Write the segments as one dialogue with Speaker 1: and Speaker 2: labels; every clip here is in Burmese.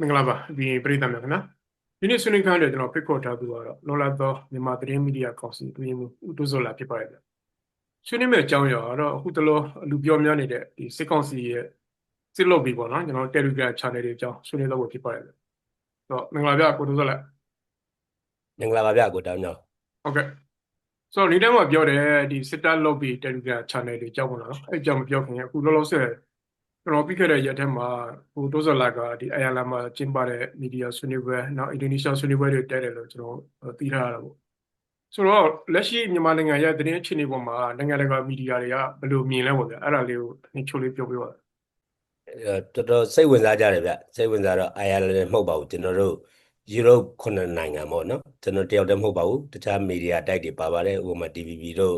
Speaker 1: မင်္ဂလာပါဒီပရိသတ်များခင်ဗျာဒီနေ့ဆွေးနွေးခန်းတဲ့ကျွန်တော်ဖိတ်ခေါ်ထားသူကတော့လောလာသောမြန်မာသတင်းမီဒီယာကောင်စီအတွင်းမှုဦးတိုးစောလာဖြစ်ပါတယ်ဗျဆွေးနွေးမယ့်အကြောင်းအရာကတော့အခုတလောလူပြောများနေတဲ့ဒီစစ်ကောင်စီရဲ့စစ်လုပ်ပြီးပေါ့နော်ကျွန်တော် Telegram channel တွေအကြောင်းဆွေးနွေးတော့ဖြစ်ပါတယ်ဗျတော့မင်္ဂလာဗျကိုတိုးစောလာ
Speaker 2: မင်္ဂလာပါဗျကိုတောင်းကြောင်း
Speaker 1: ဟုတ်ကဲ့ဆိုတော့ဒီထဲမှာပြောတယ်ဒီစစ်တပ်လုပ်ပြီး Telegram channel တွေအကြောင်းပေါ့နော်အဲ့အကြောင်းမပြောခင်အခုလောလောဆယ် ကျွန်တော်ပြီးခဲ့တဲ့ရက်ထဲမှာဟိုတိုးစောလာကဒီအိုင်ယာလန်မှာကျင်းပတဲ့မီဒီယာဆွေးနွေးပွဲနောက်အင်ဒိုနီးရှားဆွေးနွေးပွဲတွေတက်တယ်လို့ကျွန်တော်သိထားရတာပေါ့ဆိုတော့လက်ရှိမြန်မာနိုင်ငံရဲ့သတင်းအခြေအနေပေါ်မှာနိုင်ငံတကာမီဒီယာတွေကဘယ်လိုမြင်လဲပေါ့ဗျာအဲ့ဒါလေးကိုအချို့လေးပြောပြပါ
Speaker 2: အဲတော်တော်စိတ်ဝင်စားကြတယ်ဗျစိတ်ဝင်စားတော့အိုင်ယာလန်လည်းမဟုတ်ပါဘူးကျွန်တော်တို့ယူရိုခုနှစ်နိုင်ငံပေါ့နော်ကျွန်တော်တယောက်တည်းမဟုတ်ပါဘူးတခြားမီဒီယာတိုက်တွေပါပါတယ်ဥပမာ TVB တို့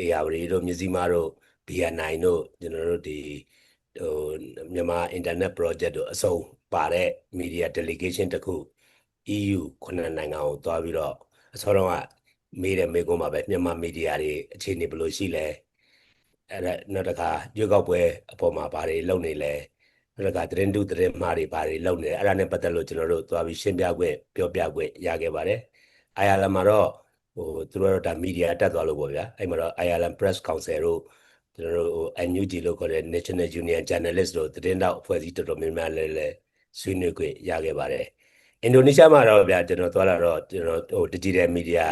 Speaker 2: ARD တို့မြစည်းမတို့ BN9 တို့ကျွန်တော်တို့ဒီ ဟိုမြန်မာ internet project တို့အစုံပါတဲ့ media delegation တစ်ခု EU ခုနှစ်နိုင်ငံကိုသွားပြီးတော့အစောတော့ကမေးတယ်မေးခွန်းပါပဲမြန်မာမီဒီယာတွေအခြေအနေဘယ်လိုရှိလဲအဲ့ဒါနောက်တစ်ခါရွေးကောက်ပွဲအပေါ်မှာဘာတွေလုပ်နေလဲနောက်တစ်ခါသတင်းတုသတင်းမှားတွေဘာတွေလုပ်နေလဲအဲ့ဒါနဲ့ပတ်သက်လို့ကျွန်တော်တို့သွားပြီးရှင်းပြခွင့်ပြောပြခွင့်ရခဲ့ပါတယ်အိုင်ယာလန်မှာတော့ဟိုသူတို့ကတော့ဒါမီဒီယာတက်သွားလို့ပေါ့ဗျာအဲ့မှာတော့ Ireland Press Council တို့ ကျွန်တော်တို့ဟို NUG လို့ခေါ်တဲ့ National Union Journalist တို့သတင်းတောက်အဖွဲ့အစည်းတော်တော်များများလည်းလည်းဆွေးနွေးခွင့်ရခဲ့ပါတယ်အင်ဒိုနီးရှားမှာတော့ဗျာကျွန်တော်သွားလာတော့ကျွန်တော်ဟို digital media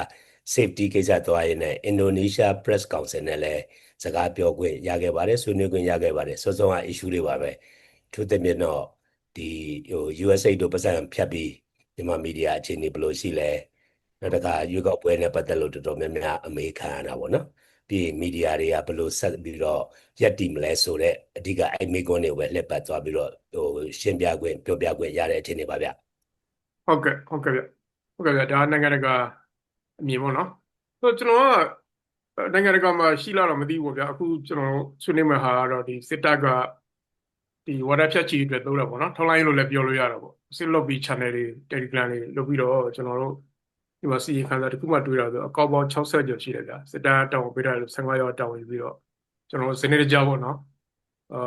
Speaker 2: safety ကိစ္စသွားရင်းနဲ့ Indonesia Press Council နဲ့လည်းစကားပြောခွင့်ရခဲ့ပါတယ်ဆွေးနွေးခွင့်ရခဲ့ပါတယ်စောစောက issue တွေပါပဲသူသဖြင့်တော့ဒီဟို USA တို့ပတ်စံဖြတ်ပြီးမြန်မာမီဒီယာအခြေအနေဘယ်လိုရှိလဲနောက်တစ်ခါရွေးကောက်ပွဲနဲ့ပတ်သက်လို့တော်တော်များများအမေခံရတာပေါ့နော် ပြီးရင်မီဒီယာတွေကဘယ်လိုဆက်ပြီးတော့ရက်တည်မလဲဆိုတော့အဓိကအဲ့မိကွန်းတွေပဲလှည့်ပတ်သွားပြီးတော့ဟိုရှင်းပြခွင့်ပြောပြခွင့်ရတဲ့အခြေအနေပါဗျ
Speaker 1: ဟုတ်ကဲ့ဟုတ်ကဲ့ဗျဟုတ်ကဲ့ဗျဒါနိုင်ငံတကာအမြင်ပေါ့နော်ဆိုတော့ကျွန်တော်ကနိုင်ငံတကာမှာရှိလာတော့မသိဘူးဗျာအခုကျွန်တော်ဆွေးနွေးမယ့်ဟာကတော့ဒီစစ်တပ်ကဒီဝါဒဖြတ်ချီအတွက်သုံးတာပေါ့နော်ထောက်လိုင်းလို့လည်းပြောလို့ရတာပေါ့စစ်လုပ်ပြီး channel တွေ Telegram တွေလုပ်ပြီးတော့ကျွန်တော်တို့ ဒီမှာစီရင်ခံစာတစ်ခုမှတွေ့ရတော့အကောက်ပေါင်း60ကျော်ရှိတယ်ဗျာစစ်တပ်တောင်းပေးတာလို့15ရောက်တောင်းပြီးတော့ကျွန်တော်စနေတကြပေါ့နော်အာ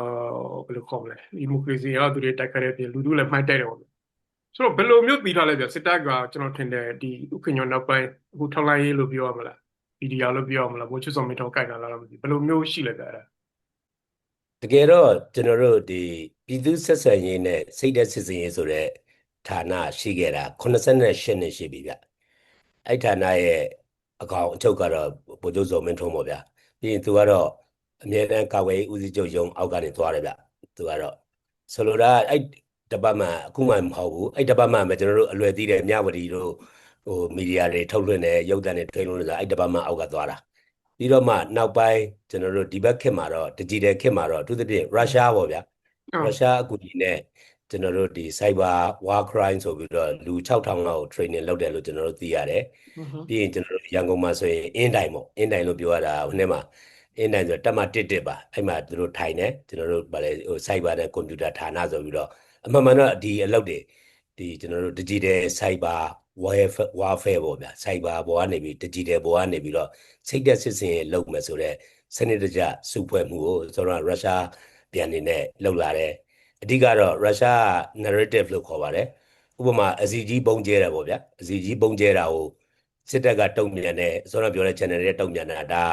Speaker 1: ဘယ်လိုခေါ်မလဲဒီမိုကရေစီကသူတွေတိုက်ခတ်တဲ့ပြင်လူထုလည်းမှိုက်တိုက်တယ်ပေါ့ဆိုတော့ဘယ်လိုမျိုးပြီးထားလဲဗျစစ်တပ်ကကျွန်တော်ထင်တယ်ဒီဥက္ကညောနောက်ပိုင်းအခုထောက်လိုင်းရေးလို့ပြောရမလားဗီဒီယိုလို့ပြောရမလားဘိုးချစ်စောမင်းထောက်ကြိုက်တာလားမသိဘူးဘယ်လိုမျိုးရှိလဲဗျအဲ့ဒါ
Speaker 2: တကယ်တော့ကျွန်တော်တို့ဒီပြည်သူဆက်ဆံရေးနဲ့စိတ်သက်စစ်စင်ရေးဆိုတဲ့ဌာနရှိခဲ့တာ88နှစ်ရှိပြီဗျ အဲ့ဌာနရဲ့အကောင်အချုပ်ကတော့ဗိုလ်ချုပ်စောမင်းထွန်းပေါ့ဗျာပြီးရင်သူကတော့အမြဲတမ်းကာဝေးဦးစီးချုပ်ရုံးအောက်ကနေသွားတယ်ဗျသူကတော့ဆိုလိုတာအဲ့တပတ်မှအခုမှမဟုတ်ဘူးအဲ့တပတ်မှပဲကျွန်တော်တို့အလွယ်သိတဲ့မြဝတီတို့ဟိုမီဒီယာတွေထုတ်လွှင့်တယ်ရုပ်သံတွေထုတ်လွှင့်တယ်ဆိုအဲ့တပတ်မှအောက်ကသွားတာပြီးတော့မှနောက်ပိုင်းကျွန်တော်တို့ဒီဘက်ခေတ်မှာတော့ digital ခေတ်မှာတော့အထူးသဖြင့်ရုရှားပေါ့ဗျာရုရှားအကူအညီနဲ့ ကျွန်တော်တို့ဒီ cyber war crime ဆိုပြီးတော့လူ6000လောက် training လုပ်တယ်လို့ကျွန်တော်တို့သိရတယ်။ပြီးရင်ကျွန်တော်တို့ရန်ကုန်မှာဆိုရင်အင်းတိုင်ပေါ့အင်းတိုင်လို့ပြောရတာဟိုနေ့မှာအင်းတိုင်ဆိုတက်မ11ပါအဲ့မှာသူတို့ထိုင်တယ်ကျွန်တော်တို့ဗာလေဟို cyber နဲ့ computer ဌာနဆိုပြီးတော့အမှန်မှန်တော့ဒီအလုပ်တွေဒီကျွန်တော်တို့ digital cyber warfare warfare ပေါ့ဗျာ cyber ဘောကနေပြီး digital ဘောကနေပြီးတော့စိတ်သက်စစ်စင်ရေးလုပ်မယ်ဆိုတော့စနစ်တကျစုဖွဲ့မှုကိုဆိုတော့ရုရှားပြန်နေနဲ့လှုပ်လာတယ် အဓိကတော့ရုရှား narrative လို့ခေါ်ပါတယ်ဥပမာအစီကြီးပုံကျဲတယ်ပေါ့ဗျာအစီကြီးပုံကျဲတာကိုစစ်တပ်ကတုံ့ပြန်တယ်ဆိုတော့ပြောတဲ့ channel တွေတုံ့ပြန်တာဒါ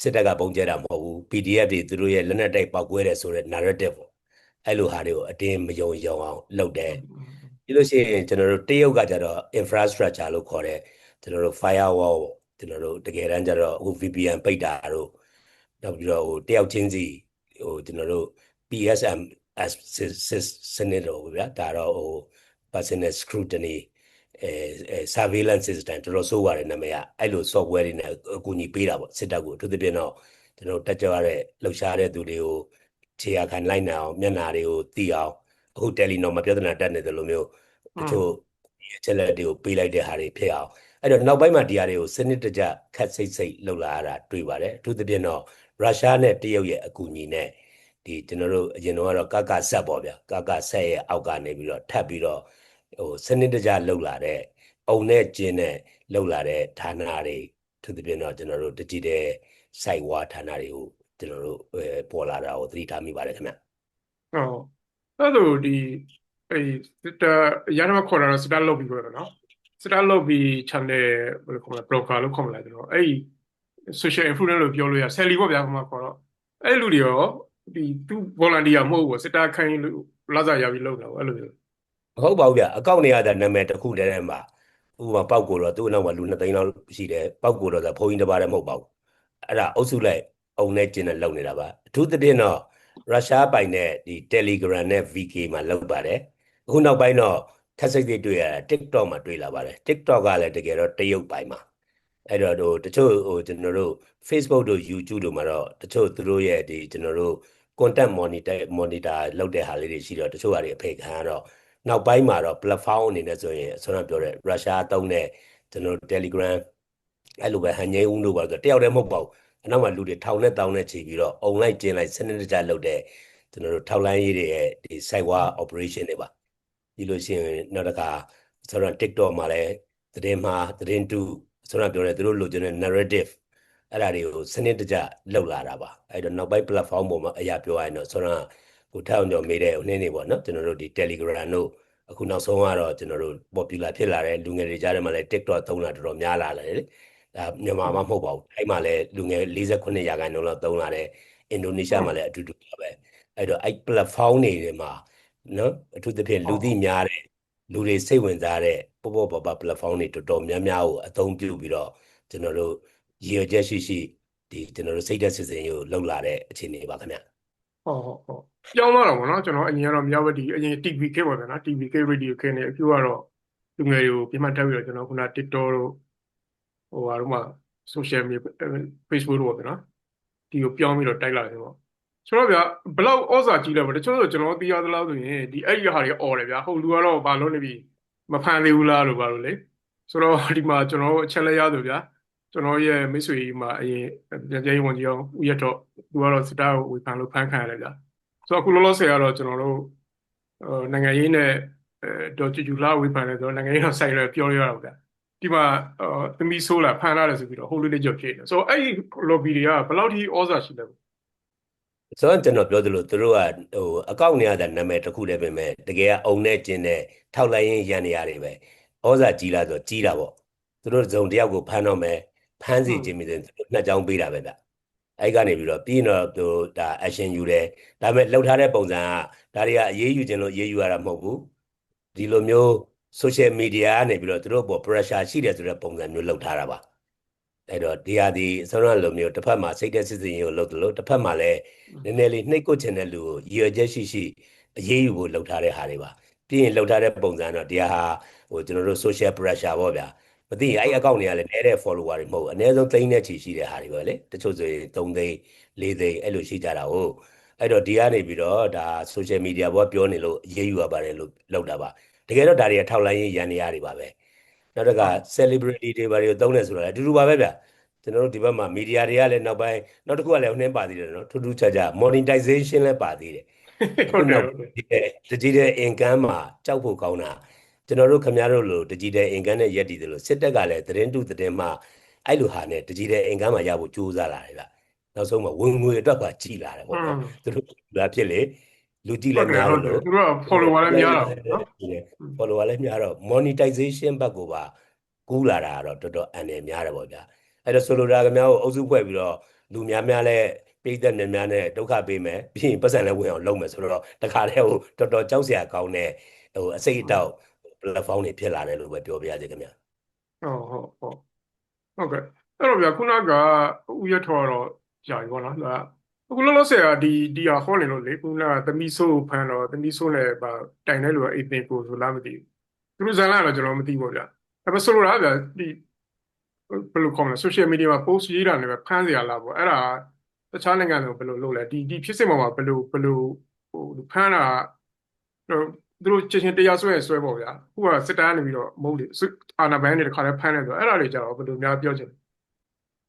Speaker 2: စစ်တပ်ကပုံကျဲတာမဟုတ်ဘူး PDF တွေသူတို့ရဲ့လက်နက်တိုက်ပောက်ကွဲတယ်ဆိုတဲ့ narrative ပေါ့အဲ့လိုဟာတွေကိုအတင်းမယုံယုံအောင်လုပ်တယ်ပြီးလို့ရှိရင်ကျွန်တော်တို့တရုတ်ကကြတော့ infrastructure လို့ခေါ်တဲ့ကျွန်တော်တို့ firewall ပေါ့ကျွန်တော်တို့တကယ်တမ်းကျတော့အခု VPN ပိတ်တာတို့နောက်ပြီးတော့ဟိုတယောက်ချင်းစီဟိုကျွန်တော်တို့ PSM as စနစ်တော့ဗျာဒါတော့ဟို personal scrutiny အဲ surveillance system တော်တော်ဆိုးပါတယ်နာမည်ကအဲ့လို software တွေနဲ့အကူအညီပေးတာပေါ့စစ်တပ်ကိုအထူးသဖြင့်တော့ကျွန်တော်တက်ကြရတဲ့လှုပ်ရှားတဲ့သူတွေကိုခြေရခံလိုက်နိုင်အောင်မျက်နှာတွေကိုသိအောင်အခု Telenor မှာပြဿနာတက်နေတယ်လို့မျိုးတချို့ချက်လက်တွေကိုပေးလိုက်တဲ့ဟာတွေဖြစ်အောင်အဲ့တော့နောက်ပိုင်းမှာဒီဟာတွေကိုစနစ်တကျခက်စိတ်စိတ်လှုပ်လာရတာတွေ့ပါတယ်အထူးသဖြင့်တော့ရုရှားနဲ့တရုတ်ရဲ့အကူအညီနဲ့ ဒီကျွန်တော်တို့အရင်တော့ကကဆက်ပေါ့ဗျာကကဆက်ရဲ့အောက်ကနေပြီးတော့ထပ်ပြီးတော့ဟိုစနစ်တကျလှုပ်လာတဲ့အုံနဲ့ကျင်းနဲ့လှုပ်လာတဲ့ဌာနတွေသူတပြင်းတော့ကျွန်တော်တို့ digital site war ဌာနတွေကိုကျွန်တော်တို့ပေါ်လာတာကိုသတိထားမိပါတယ်ခင်ဗျ
Speaker 1: ဟုတ်အဲ့လိုဒီအဲ့စစ်တာရနမခေါ်တာတော့စစ်တာလုပ်ပြီးပြောတယ်နော်စစ်တာလုပ်ပြီး channel ဘယ်လိုခေါ်မလဲ broker လို့ခေါ်မလဲကျွန်တော်အဲ့ social influencer လို့ပြောလို့ရဆယ်လီပေါ့ဗျာဟိုမှာခေါ်တော့အဲ့လူတွေရော ဒီသူ volunteer မဟုတ်ဘူးစစ်တာခိုင်းလို့လာစားရပြီးလုပ်တာပေါ့အဲ့လိုမျိုး
Speaker 2: မဟုတ်ပါဘူးဗျအကောင့်နေရတဲ့နာမည်တစ်ခုတည်းထဲမှာဥပမာပောက်ကိုတော့သူ့အနောက်မှာလူ2သိန်းလောက်ရှိတယ်ပောက်ကိုတော့ဆိုဘုန်းကြီးတစ်ပါးတည်းမဟုတ်ပါဘူးအဲ့ဒါအုပ်စုလိုက်အုံနဲ့ကျင်းနဲ့လုပ်နေတာပါအထူးသဖြင့်တော့ရုရှားပိုင်တဲ့ဒီ Telegram နဲ့ VK မှာလုပ်ပါတယ်အခုနောက်ပိုင်းတော့ထပ်စိတ်တွေတွေ့ရတာ TikTok မှာတွေ့လာပါတယ် TikTok ကလည်းတကယ်တော့တရုတ်ပိုင်မှာ အဲ့တော့တို့တချို့ဟိုကျွန်တော်တို့ Facebook တို့ YouTube တို့မှာတော့တချို့သူတို့ရဲ့ဒီကျွန်တော်တို့ content monitor monitor လုပ်တဲ့ဟာလေးတွေရှိတော့တချို့ဟာတွေအဖေခံရတော့နောက်ပိုင်းမှာတော့ platform အနေနဲ့ဆိုရင်ဆောနပြောတဲ့ရုရှားသုံးတဲ့ကျွန်တော်တို့ Telegram အဲ့လိုပဲဟန်ငိမ့်ဦးတို့ပါဆိုတယောက်တည်းမဟုတ်ပါဘူးအနောက်မှာလူတွေထောင်နဲ့တောင်းနဲ့ချီပြီးတော့ online ကျင်းလိုက်စနစ်တကျလုပ်တဲ့ကျွန်တော်တို့ထောက်လိုင်းရေးတွေရဲ့ဒီ site war operation တွေပါပြီးလို့ရှိရင်နောက်တစ်ခါဆိုတော့ TikTok မှာလည်းသတင်းမှာသတင်းတူ ဆိုတော့ပြောတယ်သူတို့လိုချင်တဲ့ narrative အဲ့ဒါတွေကိုစနစ်တကျလောက်လာတာပါအဲ့တော့နောက်ပိုင်း platform ပေါ်မှာအရာပြောရရင်တော့ဆိုတော့ကိုထောက်ကြော်မေးတဲ့ဟိုနေ့နေပေါ့နော်ကျွန်တော်တို့ဒီ Telegram တို့အခုနောက်ဆုံးကတော့ကျွန်တော်တို့ popular ဖြစ်လာတဲ့လူငယ်တွေကြားထဲမှာလည်း TikTok သုံးတာတော်တော်များလာတယ်လေဒါမြန်မာမှာမဟုတ်ပါဘူးအဲ့မှာလည်းလူငယ်48ရာခိုင်နှုန်းလောက်သုံးလာတယ်အင်ဒိုနီးရှားမှာလည်းအတူတူပါပဲအဲ့တော့အဲ့ platform တွေထဲမှာနော်အထူးသဖြင့်လူသိများတဲ့ လူတွေစိတ်ဝင်စားတဲ့ပေါ့ပေါ့ပါပါ platform တွေတော်တော်များများကိုအသုံးပြုပြီးတော့ကျွန်တော်တို့ရည်ရွယ်ချက်ရှိရှိဒီကျွန်တော်တို့စိတ်သက်စစ်စင်ကိုလှုပ်လာတဲ့အခြေအနေပါခင်ဗျ
Speaker 1: ဟုတ်ဟုတ်ဟုတ်ပြောင်းသွားတော့ဗောနော်ကျွန်တော်အရင်ကတော့မြောက်ဝတီအရင် TV ခေတ်ပေါ့ဗျာနော် TV ခေတ် radio ခေတ်နေအခုကတော့လူငယ်တွေကိုပြမှတ်တက်ပြီးတော့ကျွန်တော်ခုန TikTok တို့ဟိုဟာတော့မှ social media Facebook တို့ပေါ့ဗျာနော်ဒီကိုပြောင်းပြီးတော့တိုက်လာတယ်ပေါ့ ဆိုတော့ဗျာဘလောက်ဩဇာကြီးလဲပေါ့တချို့ဆိုကျွန်တော်သိရသလောက်ဆိုရင်ဒီအဲ့ဒီဟာတွေអော်တယ်ဗျာဟုတ်လူကတော့ဘာလို့နေပြီမဖန်သေးဘူးလားလို့ဘာလို့လဲဆိုတော့ဒီမှာကျွန်တော်အချက်လက်ရဆိုဗျာကျွန်တော်ရဲ့မိတ်ဆွေကြီးမှာအရင်ပြန်ကြရေးဝန်ကြီးအောင်ဦးရတော့သူကတော့စတားကိုဝေဖန်လို့ဖန်ခံရတယ်ဗျာဆိုတော့အခုလောလောဆယ်ကတော့ကျွန်တော်တို့ဟိုနိုင်ငံရေးနဲ့အဲဒေါ်ကျူကျူလာဝေဖန်တယ်ဆိုတော့နိုင်ငံရေးတော့ဆိုင်ရပြောရတော့ဗျာဒီမှာဟိုသမီးဆိုးလာဖန်လာတယ်ဆိုပြီးတော့ဟိုလေးလေးကြော်ဖြစ်နေဆိုတော့အဲ့ဒီ lobby တွေကဘယ်လောက်ထိဩဇာရှိလဲ
Speaker 2: ဆိုတော့ကျွန်တော်ပြောသလိုသူတို့ကဟိုအကောင့်နေရတဲ့နာမည်တစ်ခုတည်းပဲမဲ့တကယ်ကအုံနဲ့ကျင်းတဲ့ထောက်လိုက်ရင်ရန်နေရတယ်ပဲဩဇာကြီးလာဆိုကြီးတာပေါ့သူတို့ဇုံတယောက်ကိုဖမ်းတော့မယ်ဖမ်းစီခြင်းမြင်တယ်သူတို့နှစ်ကြောင်းပေးတာပဲဗျအဲ့ကနေပြီးတော့ပြီးတော့သူဒါ action ယူတယ်ဒါပေမဲ့လှုပ်ထားတဲ့ပုံစံကဒါတွေကအရေးယူခြင်းလို့အရေးယူရတာမဟုတ်ဘူးဒီလိုမျိုး social media ကနေပြီးတော့သူတို့ပေါ် pressure ရှိတယ်ဆိုတဲ့ပုံစံမျိုးလှုပ်ထားတာပါ အဲ့တော့ဒီဟာဒီအစောရလိုမျိုးတစ်ဖက်မှာစိတ်သက်စစ်စင်ရေးကိုလှုပ်တယ်လို့တစ်ဖက်မှာလည်းနည်းနည်းလေးနှိပ်ကွချင်တဲ့လူကိုရည်ရွယ်ချက်ရှိရှိအရေးယူဖို့လှုပ်ထားတဲ့ဟာတွေပါပြီးရင်လှုပ်ထားတဲ့ပုံစံတော့ဒီဟာဟိုကျွန်တော်တို့ social pressure ပေါ့ဗျာမသိအဲ့အကောင့်တွေကလည်းနည်းတဲ့ follower တွေမဟုတ်ဘူးအနည်းဆုံးသိန်းနဲ့ချီရှိတဲ့ဟာတွေပဲလေတချို့ဆိုရင်3သိန်း4သိန်းအဲ့လိုရှိကြတာဟုတ်အဲ့တော့ဒီကနေပြီးတော့ဒါ social media ဘောပြောနေလို့အရေးယူရပါတယ်လို့လောက်တာပါတကယ်တော့ဒါတွေကထောက်လိုင်းရေးရန်နေရတွေပါပဲ နောက်တစ်ခါ celebrity တွေဘာတွေကိုသုံးနေဆိုတော့လည်းအတူတူပါပဲဗျကျွန်တော်တို့ဒီဘက်မှာ media တွေကလည်းနောက်ပိုင်းနောက်တစ်ခုကလည်းနှင်းပါသေးတယ်နော်ထူးထူးခြားခြား monetization လည်းပါသေးတယ်
Speaker 1: ဟုတ်တယ်
Speaker 2: digital income မှာကြောက်ဖို့ကောင်းတာကျွန်တော်တို့ခင်ဗျားတို့လို digital income နဲ့ရက်တည်တယ်လို့စစ်တပ်ကလည်းသတင်းတုသတင်းမှာအဲ့လိုဟာနဲ့ digital income မှာရဖို့ကြိုးစားလာတယ်ဗျနောက်ဆုံးမှာဝင်ငွေအတွက်ပါကြီးလာတယ်ပေါ့နော်သူတို့လာဖြစ်လေ လူကြည့်လည်းများ
Speaker 1: ဟု
Speaker 2: လို့
Speaker 1: တ်တယ်သူတို့က follower လည်းများတာပေါ့နော်
Speaker 2: follower လည်းများတော့ monetization ဘက်ကိုပါကူးလာတာကတော့တော်တော်အန်တယ်များတယ်ပေါ့ဗျာအဲ့တော့ဆိုလိုတာခင်ဗျားတို့အုပ်စုဖွဲ့ပြီးတော့လူများများလဲပိတ်သက်များများနဲ့ဒုက္ခပေးမယ်ပြီးရင်ပတ်စံလည်းဝင်အောင်လုပ်မယ်ဆိုတော့တခါတည်းဟိုတော်တော်ကြောက်စရာကောင်းတဲ့ဟိုအစိတ်အတောက် platform တွေဖြစ်လာတယ်လို့ပဲပြောပြရစေခင်ဗျာ
Speaker 1: ဟုတ်ဟုတ်ဟုတ်ဟုတ်ကဲ့အဲ့တော့ဗျာခုနကဥယျထော်တော့ကြာပြီပေါ့နော်ဒါ အခုလောလောဆယ်ကဒီဒီဟာဟောနေလို့လေခုနကသမီးဆိုးဖန်တော့သမီးဆိုးလည်းဗာတိုင်တဲ့လူကအိတ်ပင်ကိုဆိုလားမသိဘူးသူတို့ဇာတ်လမ်းတော့ကျွန်တော်မသိဘူးဗျာဒါပေမဲ့ဆိုလိုတာဗျာဒီဘယ်လိုခေါ်မလဲ social media မှာ post ရေးတာလည်းပဲဖမ်းစရာလားပေါ့အဲ့ဒါတခြားနိုင်ငံတွေဘယ်လိုလုပ်လဲဒီဒီဖြစ်စဉ်ပေါ်မှာဘယ်လိုဘယ်လိုဟိုဖမ်းတာသူတို့ချင်းချင်းတရားစွဲရစွဲပေါ့ဗျာခုကစစ်တမ်းနေပြီးတော့မဟုတ်လေအာနာဘန်တွေတခါလဲဖမ်းနေဆိုအဲ့ဒါတွေကြတော့ဘယ်လိုများပြောချင်လဲ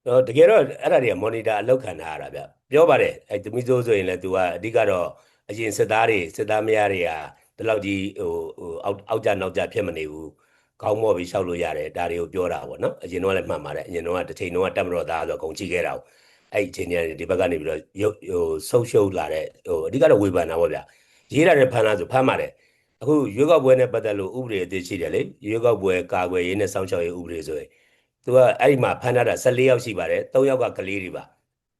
Speaker 2: တော့တကယ်တော့အဲ့ဒါတွေက monitor အလောက်ခံထားရတာဗျပြောပါတယ်အဲ့သမီးစိုးဆိုရင်လည်း तू ကအဓိကတော့အရင်စစ်သားတွေစစ်သားမယားတွေကဒီလောက်ကြီးဟိုဟိုအောက်အောက်ကြနောက်ကြဖြစ်မနေဘူးကောင်းမော့ပြီးရှောက်လို့ရတယ်ဒါတွေကိုပြောတာပေါ့နော်အရင်တော့လည်းမှတ်ပါတယ်အရင်တော့တစ်ချိန်တော့တက်မတော်သားဆိုတော့ဂုံချိခဲ့တာအဲ့အချိန်ကြီးဒီဘက်ကနေပြီးတော့ရုပ်ဟိုဆုပ်ရှုပ်လာတဲ့ဟိုအဓိကတော့ဝေဖန်တာပေါ့ဗျရေးတာနဲ့ဖမ်းလာဆိုဖမ်းပါတယ်အခုရွေးကောက်ပွဲနဲ့ပတ်သက်လို့ဥပဒေအသစ်ရှိတယ်လေရွေးကောက်ပွဲကာကွယ်ရေးနဲ့စောင့်ရှောက်ရေးဥပဒေဆိုရင် သူကအဲ့ဒီမှာဖမ်းထားတာ14ယောက်ရှိပါတယ်3ယောက်ကကလေးတွေပါ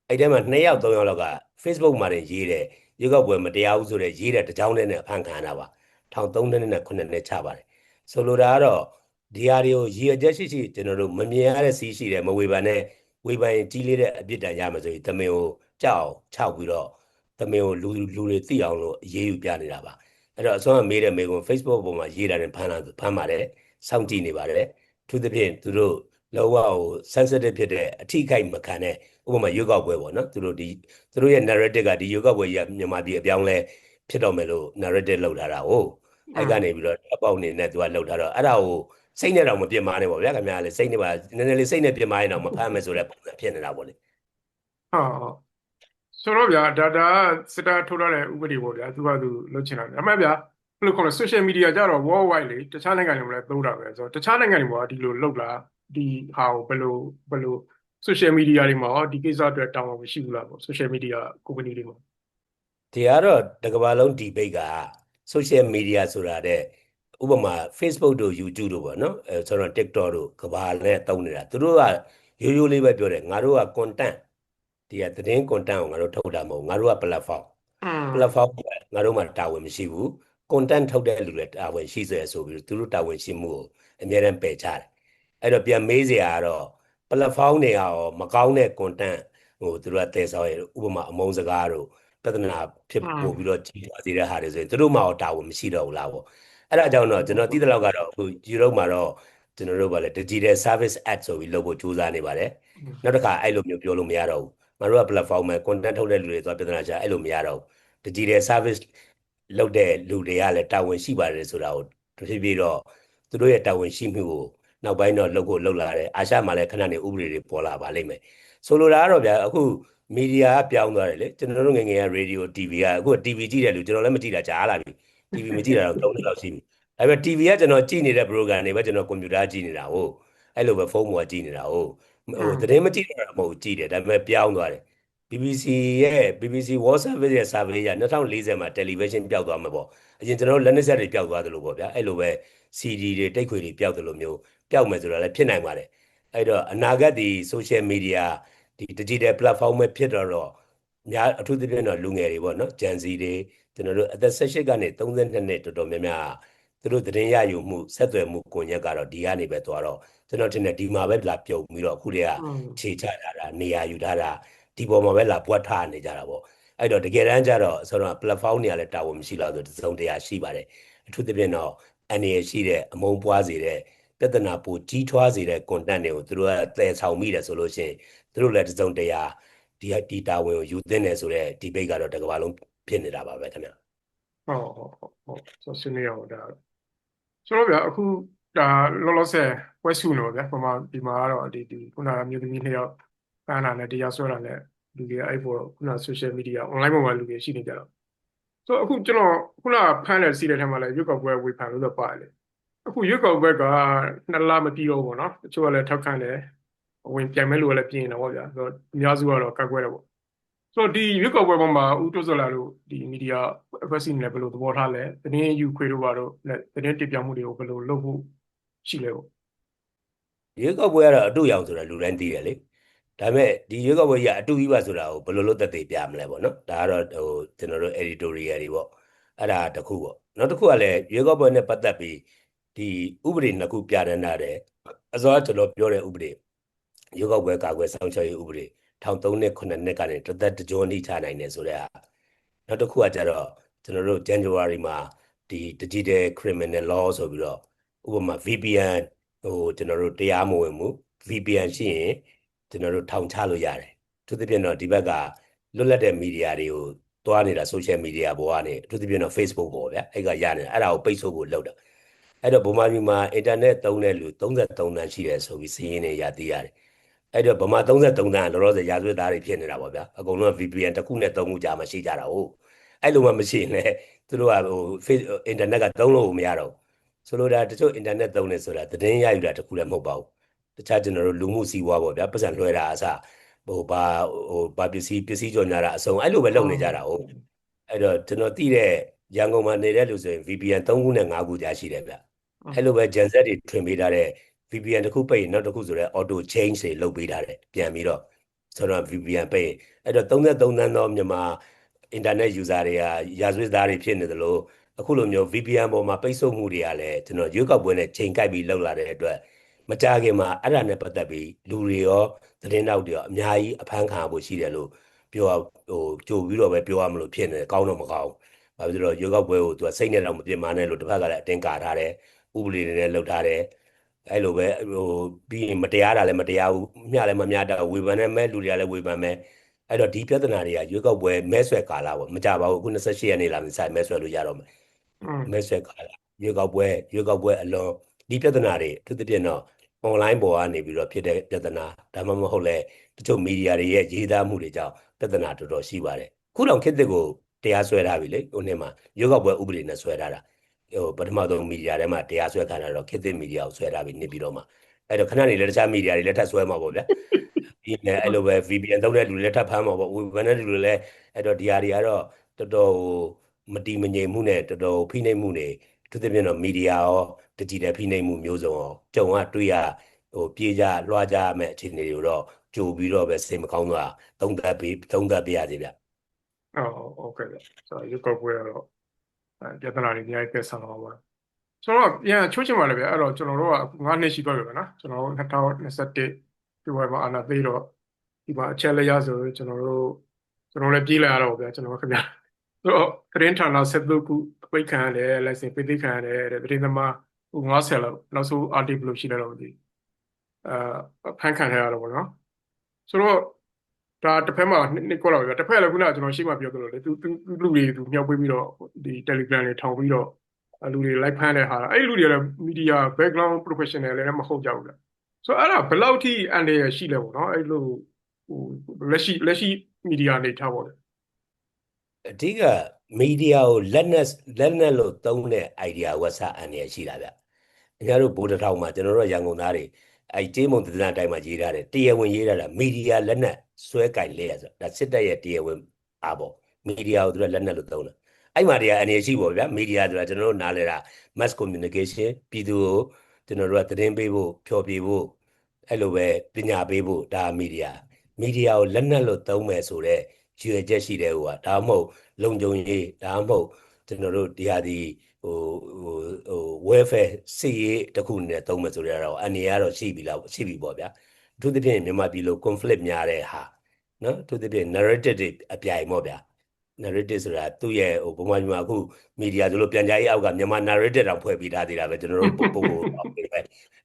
Speaker 2: အဲ့ထဲမှာ2ယောက်3ယောက်လောက်က Facebook မှာတင်ရေးတယ်ရွေးကောက်ပွဲမတရားဘူးဆိုတဲ့ရေးတဲ့တကြောင်နဲ့အဖမ်းခံရတာပါထောင်3နှစ်နဲ့9နှစ်ချပါတယ်ဆိုလိုတာကတော့ဒီဟာတွေကိုရည်ရွယ်ချက်ရှိရှိကျွန်တော်တို့မမြင်ရတဲ့စီးရှိတယ်မဝေဖန်နဲ့ဝေဖန်ကြီးလေးတဲ့အပြစ်ဒဏ်ရမယ်ဆိုရင်တမင်ကိုကြောက်ချောက်ပြီးတော့တမင်ကိုလူလူတွေသိအောင်လို့အေးအေးပြနေတာပါအဲ့တော့အစွမ်းကမေးတဲ့မေးခွန်း Facebook ပေါ်မှာရေးတာနဲ့ဖမ်းလာဖမ်းပါတယ်စောင့်ကြည့်နေပါတယ်သူသဖြင့်သူတို့ လောကဟို sensitive ဖြစ်တဲ့အထီးခိုက်မခံတဲ့ဥပမာရွေးကောက်ပွဲပေါ့နော်သူတို့ဒီသူတို့ရဲ့ narrative ကဒီရွေးကောက်ပွဲကြီးကမြန်မာပြည်အပြောင်းလဲဖြစ်တော့မယ်လို့ narrative လောက်ထားတာဟုတ်အဲ့ကနေပြီးတော့အပေါက်နေနဲ့သူကလောက်ထားတော့အဲ့ဒါကိုစိတ်နဲ့တော့မပြစ်မှားနဲ့ပေါ့ဗျာခင်ဗျားလည်းစိတ်နဲ့ပါနည်းနည်းလေးစိတ်နဲ့ပြစ်မှားရင်တော့မဖမ်းမယ်ဆိုတဲ့ပုံစံဖြစ်နေတာပေါ့လေ
Speaker 1: ဟုတ်ဟုတ်ဆိုတော့ဗျာဒါဒါစစ်တာထုတ်ရတဲ့ဥပဒေပေါ့ဗျာသူကသူလုပ်ချင်တာအမှန်ဗျာဘယ်လိုခေါ်လဲ social media ကြတော့ worldwide လေတခြားနိုင်ငံတွေမှာလည်းသုံးတာပဲဆိုတော့တခြားနိုင်ငံတွေမှာဒီလိုလုပ်လာ ဒီဟာကိုဘယ်လိုဘယ်လို social media တွေမှာရောဒီကိစ္စအတွက်တောင်းအောင်မရှိဘူးလားပေါ့ social media company တွေမှာ
Speaker 2: ဒီကတော့တကဘာလုံး debate က social media ဆိုတာတဲ့ဥပမာ Facebook တို့ YouTube တို့ပေါ့နော်အဲဆိုတော့ TikTok တို့ကဘာနဲ့တုံးနေတာသူတို့ကရိုးရိုးလေးပဲပြောတယ်ငါတို့က content ဒီကသတင်း content ကိုငါတို့ထုတ်တာမဟုတ်ငါတို့က platform
Speaker 1: อืม
Speaker 2: platform ကငါတို့မှတာဝန်မရှိဘူး content ထုတ်တဲ့လူတွေတာဝန်ရှိစေဆိုပြီးသူတို့တာဝန်ရှိမှုကိုအများအားပယ်ချတယ် အဲ့တော့ပြန်မေးစရာကတော့ platform တွေကရောမကောင်းတဲ့ content ဟိုသူတို့ကတည်ဆောင်ရဥပမာအမုန်းစကားတို့ပြဿနာဖြစ်ပို့ပြီးတော့ကြီးထွားစေတဲ့ဟာတွေဆိုရင်သူတို့မှရောတာဝန်မရှိတော့ဘူးလားပေါ့အဲ့ဒါကြောင့်တော့ကျွန်တော်သိတဲ့လောက်ကတော့အခုယူရိုမှာတော့ကျွန်တော်တို့ဗာလဲ digital service act ဆိုပြီးလုပ်ဖို့ကြိုးစားနေပါတယ်နောက်တစ်ခါအဲ့လိုမျိုးပြောလို့မရတော့ဘူးငါတို့က platform မှာ content ထုတ်တဲ့လူတွေသွားပြဿနာချအဲ့လိုမရတော့ဘူး digital service လုပ်တဲ့လူတွေကလည်းတာဝန်ရှိပါတယ်ဆိုတာကိုတဖြည်းဖြည်းတော့သူတို့ရဲ့တာဝန်ရှိမှုကို နောက်ပိုင်းတော့လုပ်ဖို့လုပ်လာတယ်အာရှမှာလည်းခဏနေဥပဒေတွေပေါ်လာပါလိမ့်မယ်ဆိုလိုတာကတော့ဗျာအခုမီဒီယာကပြောင်းသွားတယ်လေကျွန်တော်တို့ငယ်ငယ်ကရေဒီယို TV ကအခု TV ကြည့်တဲ့လူကျွန်တော်လည်းမကြည့်တာကြားလာပြီ TV မကြည့်တာတော့3နှစ်လောက်ရှိပြီဒါပေမဲ့ TV ကကျွန်တော်ကြည့်နေတဲ့ program တွေပဲကျွန်တော်ကွန်ပျူတာကြည့်နေတာဟုတ်အဲ့လိုပဲဖုန်းပေါ်ကြည့်နေတာဟုတ်ဟိုသတင်းမကြည့်တာမဟုတ်ကြည့်တယ်ဒါပေမဲ့ပြောင်းသွားတယ် BBC ရဲ့ BBC World Service ရဲ့ survey က2040မှာ television ပျောက်သွားမှာပေါ့အရင်ကျွန်တော်တို့လက်နက်ဆက်တွေပျောက်သွားတယ်လို့ပေါ့ဗျာအဲ့လိုပဲ CD တွေတိတ်ခွေတွေပျောက်တယ်လို့မျိုးပျောက်မယ်ဆိုတာလည်းဖြစ်နိုင်ပါတယ်အဲ့တော့အနာဂတ်ဒီ social media ဒီ digital platform ပဲဖြစ်တော့တော့များအထူးသဖြင့်တော့လူငယ်တွေပေါ့နော် Gen Z တွေကျွန်တော်တို့အသက်18ကနေ32နှစ်တော်တော်များများသူတို့သတင်းရယူမှုဆက်သွယ်မှုကွန်ရက်ကတော့ဒီကနေပဲသွားတော့ကျွန်တော်ထင်တယ်ဒီမှာပဲလာပြုံပြီးတော့အခုတည်းကခြေချထားတာနေရာယူထားတာ ဒီပေါ်မှာပဲလာပွက်ထားနေကြတာပေါ့အဲ့တော့တကယ်တမ်းကျတော့ဆိုတော့ platform တွေကလည်းတာဝန်မရှိတော့ဆိုသုံးတရားရှိပါတယ်အထူးသဖြင့်တော့အနေရရှိတဲ့အမုန်းပွားစေတဲ့ပြဿနာပိုကြီးထွားစေတဲ့ content တွေကိုသူတို့ကသယ်ဆောင်မိတယ်ဆိုလို့ရှိရင်သူတို့လည်းသုံးတရားဒီဒီတာဝန်ကိုယူသင့်တယ်ဆိုတဲ့ debate ကတော့တစ်ကမ္ဘာလုံးဖြစ်နေတာပါပဲခင်ဗျ
Speaker 1: ဟုတ်ဟုတ်ဟုတ်ဟုတ်ဆိုဆွေးနွေးရအောင်ဒါဆိုတော့ဗျာအခုဒါလောလောဆယ်ပွဲစုနေပါဗျာပမာဒီမှာကတော့ဒီဒီခုနကမြို့သမီးနှစ်ယောက်ပန်းလာနဲ့တရားစွဲတာနဲ့ လူတွေအဲ့ပေါ်ခုန social media online ပေါ်မှာလူတွေရှိနေကြတော့ဆိုတော့အခုကျွန်တော်ခုနကဖမ်းတဲ့စီးတဲ့ထဲမှာလည်းရွက်ကောက်ပွဲဝေဖန်လို့တော့ပါတယ်လေအခုရွက်ကောက်ပွဲကနှစ်လမပြီးတော့ဘူးနော်တချို့ကလည်းထောက်ခံတယ်ဝင်ပြိုင်မဲ့လူကလည်းပြင်နေတော့ဗျာဆိုတော့အများစုကတော့ကတ်ကွဲတယ်ပေါ့ဆိုတော့ဒီရွေးကောက်ပွဲပေါ်မှာဦးတိုးစောလာတို့ဒီမီဒီယာအဖွဲ့အစည်းနဲ့ဘယ်လိုသဘောထားလဲသတင်းယူခွေတို့ဘာတို့နဲ့သတင်းတင်ပြမှုတွေကိုဘယ်လိုလုပ်ဖို့ရှိလဲပေါ့
Speaker 2: ရွေးကောက်ပွဲကတော့အတူရောင်ဆိုတာလူတိုင်းသိတယ်လေ ဒါပေမဲ့ဒီရွေးကောက်ပွဲကြီးကအတူကြီးပါဆိုတာကိုဘယ်လိုလုပ်သက်သေပြမလဲပေါ့နော်ဒါကတော့ဟိုကျွန်တော်တို့ editorial တွေပေါ့အဲ့ဒါတစ်ခုပေါ့နောက်တစ်ခုကလည်းရွေးကောက်ပွဲနဲ့ပတ်သက်ပြီးဒီဥပဒေနှစ်ခုပြဋ္ဌာန်းထားတယ်အစောကျွန်တော်ပြောတဲ့ဥပဒေရွေးကောက်ပွဲကာကွယ်ဆောင်ရွက်ရေးဥပဒေ13နှစ်9နှစ်ကနေတစ်သက်တစ်ကြောနှိချနိုင်တယ်ဆိုတဲ့ဟာနောက်တစ်ခုကကျတော့ကျွန်တော်တို့ January မှာဒီ digital criminal law ဆိုပြီးတော့ဥပမာ VPN ဟိုကျွန်တော်တို့တရားမဝင်ဘူး VPN ရှိရင် ကျွန်တော်တို့ထောင်ချလို့ရတယ်သူသဖြင့်တော့ဒီဘက်ကလွတ်လပ်တဲ့မီဒီယာတွေကိုတွားနေတာ social media ပေါ်ကနေသူသဖြင့်တော့ Facebook ပေါ်ဗျာအဲ့ကရနေတာအဲ့ဒါကိုပိတ်ဆို့ဖို့လုပ်တာအဲ့တော့ဗမာပြည်မှာ internet သုံးတဲ့လူ33တန်းရှိတယ်ဆိုပြီးစီးရင်နေရသိရတယ်အဲ့တော့ဗမာ33တန်းလောလောဆယ်ရာဇဝတ်သားတွေဖြစ်နေတာပေါ့ဗျာအကုန်လုံးက VPN တစ်ခုနဲ့သုံးခုကြာမှရှိကြတာဟုတ်အဲ့လိုမှမရှိရင်လည်းသူတို့ကဟို face internet ကသုံးလို့မရတော့ဘူးဆိုလိုတာတချို့ internet သုံးနေဆိုတာသတင်းရယူတာတခုလည်းမဟုတ်ပါဘူးတ ခြားကျွန်တော်တို့လူမှုစီးပွားပေါ့ဗျာပတ်စံလွှဲတာအစဟိုဘာဟိုဘာပစ္စည်းပစ္စည်းကြော်ညာတာအစုံအဲ့လိုပဲလုပ်နေကြတာဟုတ်အဲ့တော့ကျွန်တော်သိတဲ့ရန်ကုန်မှာနေတဲ့လူဆိုရင် VPN 3ခုနဲ့5ခုကြာရှိတယ်ဗျ
Speaker 1: ဟုတ်
Speaker 2: အဲ့လိုပဲ Gen Z တွေထွင်ပေးထားတဲ့ VPN တစ်ခုပိတ်ရင်နောက်တစ်ခုဆိုတော့ auto change တွေလုပ်ပေးထားတယ်ပြန်ပြီးတော့ဆိုတော့ VPN ပိတ်ရင်အဲ့တော့33သန်းသောမြန်မာ internet user တွေကရာဇဝတ်သားတွေဖြစ်နေသလိုအခုလိုမျိုး VPN ပေါ်မှာပိတ်ဆို့မှုတွေကလည်းကျွန်တော်ရွေးကောက်ပွဲနဲ့ချိန်ကိုက်ပြီးလောက်လာတဲ့အတွက် မကြခင်မှာအဲ့ဒါနဲ့ပတ်သက်ပြီးလူတွေရောသတင်းတောက်တွေရောအများကြီးအဖမ်းခံရဖို့ရှိတယ်လို့ပြောရဟိုကြိုပြီးတော့ပဲပြောရမလို့ဖြစ်နေတယ်ကောင်းတော့မကောင်းဘူးဘာဖြစ်လို့လဲဆိုတော့ရွေးကောက်ပွဲကိုသူကစိတ်နဲ့တော့မပြစ်မှာနဲ့လို့တစ်ဖက်ကလည်းအတင်းကာထားတယ်ဥပဒေတွေနဲ့လှုပ်ထားတယ်အဲ့လိုပဲဟိုပြီးရင်မတရားတာလည်းမတရားဘူးမျှလည်းမမျှတဘူးဝေဖန်တဲ့မဲ့လူတွေကလည်းဝေဖန်မဲ့အဲ့တော့ဒီပြဿနာတွေကရွေးကောက်ပွဲမဲဆွယ်ကာလပေါ့မကြပါဘူးအခု28ရက်နေ့လာပြီစိုက်မဲဆွယ်လို့ရတော့မယ်
Speaker 1: อืม
Speaker 2: မဲဆွယ်ကာလရွေးကောက်ပွဲရွေးကောက်ပွဲအလွန် ဒီပြဿနာတွေအထူးသဖြင့်တော့ online ပေါ်ကနေပြီးတော့ဖြစ်တဲ့ပြဿနာဒါမှမဟုတ်လဲတချို့မီဒီယာတွေရဲ့ရေးသားမှုတွေကြောင့်ပြဿနာတော်တော်ရှိပါတယ်ခုတော့ခေတ်သစ်ကိုတရားစွဲထားပြီလေဟိုနေ့မှာရွေးကောက်ပွဲဥပဒေနဲ့ဆွဲထားတာဟိုပထမဆုံးမီဒီယာထဲမှာတရားစွဲခံတာတော့ခေတ်သစ်မီဒီယာကိုဆွဲထားပြီနေပြီးတော့မှအဲ့တော့ခဏနေလဲတခြားမီဒီယာတွေလည်းထပ်ဆွဲမှာပေါ့ဗျာဒီနဲ့အဲ့လိုပဲ VPN သုံးတဲ့လူတွေလည်းထပ်ဖမ်းမှာပေါ့ဝေဖန်တဲ့လူတွေလည်းအဲ့တော့ဒီဟာတွေကတော့တော်တော်ဟိုမတီမငြိမ်မှုနဲ့တော်တော်ဖိနှိပ်မှုတွေ အထူးသဖြင့်တော့မီဒီယာရောတကြည်တဲ့ဖိနှိပ်မှုမျိုးစုံရောကြုံရတွေ့ရဟိုပြေးကြလွှားကြမဲ့အခြေအနေတွေကိုတော့ကြိုပြီးတော့ပဲစိတ်မကောင်းတော့သုံးသပ်ပြီးသုံးသပ်ပြရစီဗျ
Speaker 1: ဟုတ်ဟုတ်ကဲ့ဗျဆိုတော့ရုပ်ကောက်ပွဲကတော့အဲပြဿနာတွေအများကြီးပြဆန်တော့ပါကျွန်တော်ကပြန်ချိုးချင်ပါလေဗျအဲ့တော့ကျွန်တော်တို့က9နှစ်ရှိသွားပြီပဲနော်ကျွန်တော်တို့2021ဒီဘက်မှာအာနာသိတော့ဒီမှာအချက်လက်ရဆိုကျွန်တော်တို့ကျွန်တော်လည်းပြေးလာရတော့ဗျကျွန်တော်ခင်ဗျဆိုတော့သတင်းဌာန73ခုအ ပိတ်ခံရတယ်လက်စင်ပိတ်သိမ်းခံရတယ်တဲ့သတင်းသမားဟို90လောက်နောက်ဆုံး article လို့ရှိတယ်တော့မသိဘူးအဲဖန်ခံရတော့ဗောနော်ဆိုတော့ဒါတစ်ဖက်မှာနှစ်နှစ်ကွက်လောက်ပဲတစ်ဖက်လည်းခုနကကျွန်တော်ရှေ့မှာပြောသလိုလေသူသူသူလူတွေသူမြောက်ပေးပြီးတော့ဒီ Telegram တွေထောင်ပြီးတော့အဲလူတွေ like ဖမ်းတဲ့ဟာအဲ့ဒီလူတွေလည်း media background professional လည်းမဟုတ်ကြဘူးလေဆိုတော့အဲ့ဒါဘယ်လောက်ထိအန်တရရှိလဲပေါ့နော်အဲ့လိုဟိုလက်ရှိလက်ရှိ media အနေထားပေါ့လေ
Speaker 2: အဓိကမီဒီယာကိုလက်နက်လက်နက်လို့သုံးတဲ့ idea ဝက်ဆာအန်ရရှိတာဗျအများတို့ဘိုးတစ်ထောင်မှာကျွန်တော်တို့ရန်ကုန်သားတွေအဲကြေးမုံသဒ္ဒနာတိုင်းမှာရေးထားတယ်တရားဝင်ရေးထားတာမီဒီယာလက်နက်ဆွဲကင်လဲရဆိုဒါစစ်တပ်ရဲ့တရားဝင်အားပေါ့မီဒီယာကိုသူကလက်နက်လို့သုံးတာအဲ့မှာတရားအနေရှိပေါ့ဗျာမီဒီယာဆိုတာကျွန်တော်တို့နားလဲတာ mass communication ပြည်သူကိုကျွန်တော်တို့ကသတင်းပေးဖို့ဖျော်ဖြေဖို့အဲ့လိုပဲပညာပေးဖို့ဒါမီဒီယာမီဒီယာကိုလက်နက်လို့သုံးမယ်ဆိုတော့ ရည်ရွယ်ချက်ရှိတဲ့ဟိုကဒါမှမဟုတ်လုံခြုံရေးဒါမှမဟုတ်ကျွန်တော်တို့ဒီဟာဒီဟိုဟိုဟို welfare စီရေးတစ်ခုနဲ့သုံးမယ်ဆိုတော့အနေရတော့ရှိပြီလားရှိပြီပေါ့ဗျာအထူးသဖြင့်မြန်မာပြည်လို conflict များတဲ့ဟာနော်အထူးသဖြင့် narrative တွေအပြိုင်ပေါ့ဗျာ narrative ဆိုတာသူ့ရဲ့ဟိုဘုံမှာအခုမီဒီယာဆိုလို့ပြန်ကြားရေးအောက်ကမြန်မာ narrative တောင်ဖွဲ့ပြီးသားသေးတာပဲကျွန်တော်တို့ပုံပုံတော့ပဲ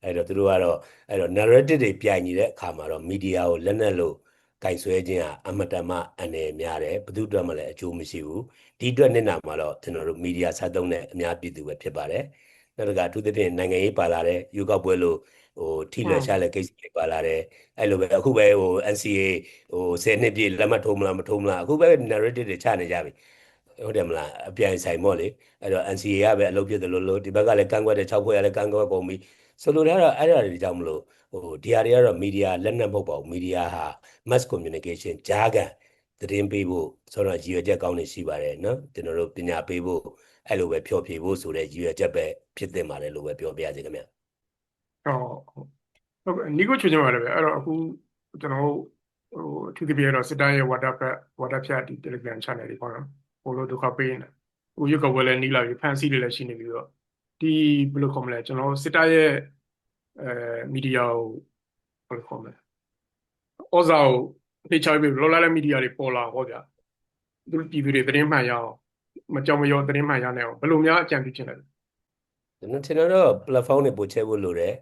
Speaker 2: အဲ့တော့သူတို့ကတော့အဲ့တော့ narrative တွေပြိုင်နေတဲ့အခါမှာတော့မီဒီယာကိုလက်နက်လို့ ကင်ဆွဲခြင်းဟာအမတမအနေများတယ်ဘယ်သူအတွက်မှလည်းအကျိုးမရှိဘူးဒီအတွက်နစ်နာမှာတော့ကျွန်တော်တို့မီဒီယာဆက်သုံးတဲ့အများပြည်သူပဲဖြစ်ပါတယ်နောက်တစ်ခါအထူးသဖြင့်နိုင်ငံရေးပါလာတဲ့ယူကောက်ပွဲလို့ဟိုထိလွယ်ရှားတဲ့ကိစ္စတွေပါလာတယ်အဲ့လိုပဲအခုပဲဟို NCA ဟို10နှစ်ပြည့်လက်မှတ်ထိုးမလားမထိုးမလားအခုပဲ narrative တွေချနေကြပြီဟုတ်တယ်မလားအပြိုင်ဆိုင်ပေါ့လေအဲ့တော့ NCA ကပဲအလုပ်ဖြစ်တယ်လို့လို့ဒီဘက်ကလည်းကန့်ကွက်တဲ့6ဖွဲ့ကလည်းကန့်ကွက်ကုန်ပြီ ဆိုလိုတာကတော့အဲ့ဒါတွေကြောင့်မလို့ဟိုဒီဟာတွေကတော့မီဒီယာလက်နက်မဟုတ်ပါဘူးမီဒီယာဟာ mass communication ကြားကန်သတင်းပေးဖို့ဆိုတော့ရည်ရွယ်ချက်ကောင်းနေရှိပါတယ်နော်ကျွန်တော်တို့ပညာပေးဖို့အဲ့လိုပဲဖြောပြဖို့ဆိုတဲ့ရည်ရွယ်ချက်ပဲဖြစ်သင့်ပါတယ်လို့ပဲပြောပြရစီခင်ဗျ
Speaker 1: ဟုတ်ဟုတ်ကဲ့နီကိုချွေချင်ပါလေဗျအဲ့တော့အခုကျွန်တော်တို့ဟိုအထူးသဖြင့်တော့စစ်တိုင်းရဲ့ water pack water ဖြတ်ဒီ Telegram channel တွေပေါ့နော်ဟိုလိုဒုက္ခပေးနေဟိုရုပ်ကဝဲလည်းနီးလာပြီဖန်စီတွေလည်းရှိနေပြီးတော့ ဒီဘယ်လိုခေါ်မလဲကျွန်တော်စစ်တိုင်းရဲ့အဲမီဒီယာကိုဘယ်လိုခေါ်မလဲဩဇာကိုဖေချာပြီးလောလာတဲ့မီဒီယာတွေပေါ်လာဟောဗျသူပြည်သူတွေသတင်းမှန်ရအောင်မကြောင်မရောသတင်းမှန်ရနိုင်အောင်ဘယ်လိုများအကြံပြုချင်လဲ
Speaker 2: ကျွန်တော်ကျွန်တော်တို့ platform တွေပို့ချဲဖို့လိုတယ်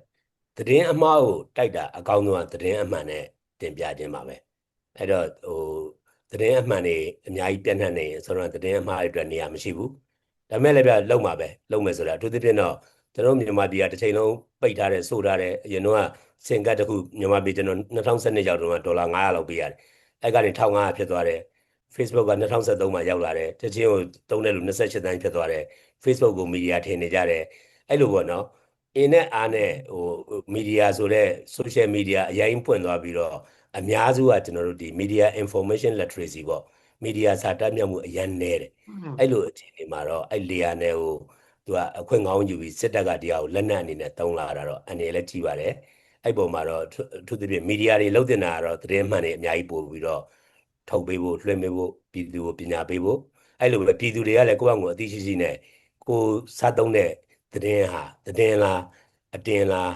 Speaker 2: သတင်းအမှားကိုတိုက်တာအကောင်းဆုံးကသတင်းအမှန်နဲ့တင်ပြခြင်းပါပဲအဲ့တော့ဟိုသတင်းအမှန်တွေအများကြီးပြန့်နှံ့နေရင်ဆိုတော့သတင်းအမှားတွေအတွက်နေရာမရှိဘူး ဒါမဲ့လည်းပြလုံမှာပဲလုံမယ်ဆိုတာအထူးသဖြင့်တော့ကျွန်တော်မြန်မာပြည်ကတစ်ချိန်လုံးပိတ်ထားတယ်ဆိုထားတယ်အရင်တော့စင်ကတ်တစ်ခုမြန်မာပြည်ကျွန်တော်2012ရောက်တော့ဒေါ်လာ900လောက်ပေးရတယ်အဲ့ကနေ1500ဖြစ်သွားတယ် Facebook က2013မှာရောက်လာတယ်တချင်းကိုသုံးတဲ့လူ28တန်းဖြစ်သွားတယ် Facebook ကိုမီဒီယာထင်နေကြတယ်အဲ့လိုပေါ့နော်အင်းနဲ့အားနဲ့ဟိုမီဒီယာဆိုတဲ့ social media အရင်ပွင့်သွားပြီးတော့အများစုကကျွန်တော်တို့ဒီ media information literacy ပေါ့ မီဒီယာစာတတ်မြောက်မှုအရန်နည်းတယ်အဲ့လိုအခြေအနေမှာတော့အဲ့လေယာဉ်နယ်ကိုသူကအခွင့်ကောင်းယူပြီးစစ်တပ်ကတရားကိုလက်နက်အနေနဲ့တုံးလာတာတော့အနေနဲ့ကြည့်ပါတယ်အဲ့ပုံမှာတော့အထူးအထူးသဖြင့်မီဒီယာတွေလုပ်တင်တာကတော့သတင်းမှန်တွေအများကြီးပို့ပြီးတော့ထုတ်ပေးဖို့လွှင့်ပေးဖို့ပြည်သူကိုပညာပေးဖို့အဲ့လိုပဲပြည်သူတွေကလည်းကိုယ့်အကိုအသိရှိရှိနဲ့ကိုယ်စားသုံးတဲ့သတင်းဟာသတင်းလားအတင်လား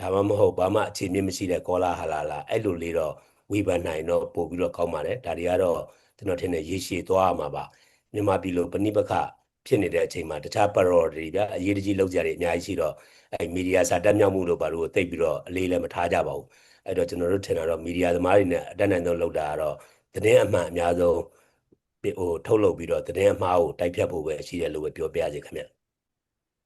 Speaker 2: ဒါမှမဟုတ်ဘာမှအခြေမြင့်မရှိတဲ့ကောလာဟလာလားအဲ့လိုလေးတော့ဝေဖန်နိုင်တော့ပို့ပြီးတော့ကောင်းပါတယ်ဒါတွေကတော့ ကျွန်တော်ထင်တယ်ရေရှည်သွားရမှာပါမြန်မာပြည်လိုပဏိပခဖြစ်နေတဲ့အချိန်မှာတခြား priority ဗျာအရေးတကြီးလောက်ကြတယ်အများကြီးရှိတော့အဲမီဒီယာစာတက်မြောက်မှုတို့ဘာလို့သိပ်ပြီးတော့အလေးလည်းမထားကြပါဘူးအဲ့တော့ကျွန်တော်တို့ထင်တာတော့မီဒီယာသမားတွေနဲ့အတက်နိုင်ဆုံးလုပ်တာကတော့သတင်းအမှန်အများဆုံးဟိုထုတ်လုပ်ပြီးတော့သတင်းအမှားကိုတိုက်ဖြတ်ဖို့ပဲရှိတယ်လို့ပဲပြောပြရစီခင်ဗျ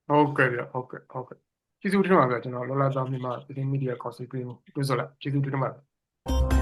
Speaker 1: ဟုတ်ကဲ့ဗျဟုတ်ကဲ့ဟုတ်ကဲ့ကျေးဇူးတင်ပါတယ်ဗျကျွန်တော်လောလာသားမြန်မာသတင်းမီဒီယာကောင်စီပြည်ကိုတွေ့ဆိုလိုက်ကျေးဇူးတင်ပါတယ်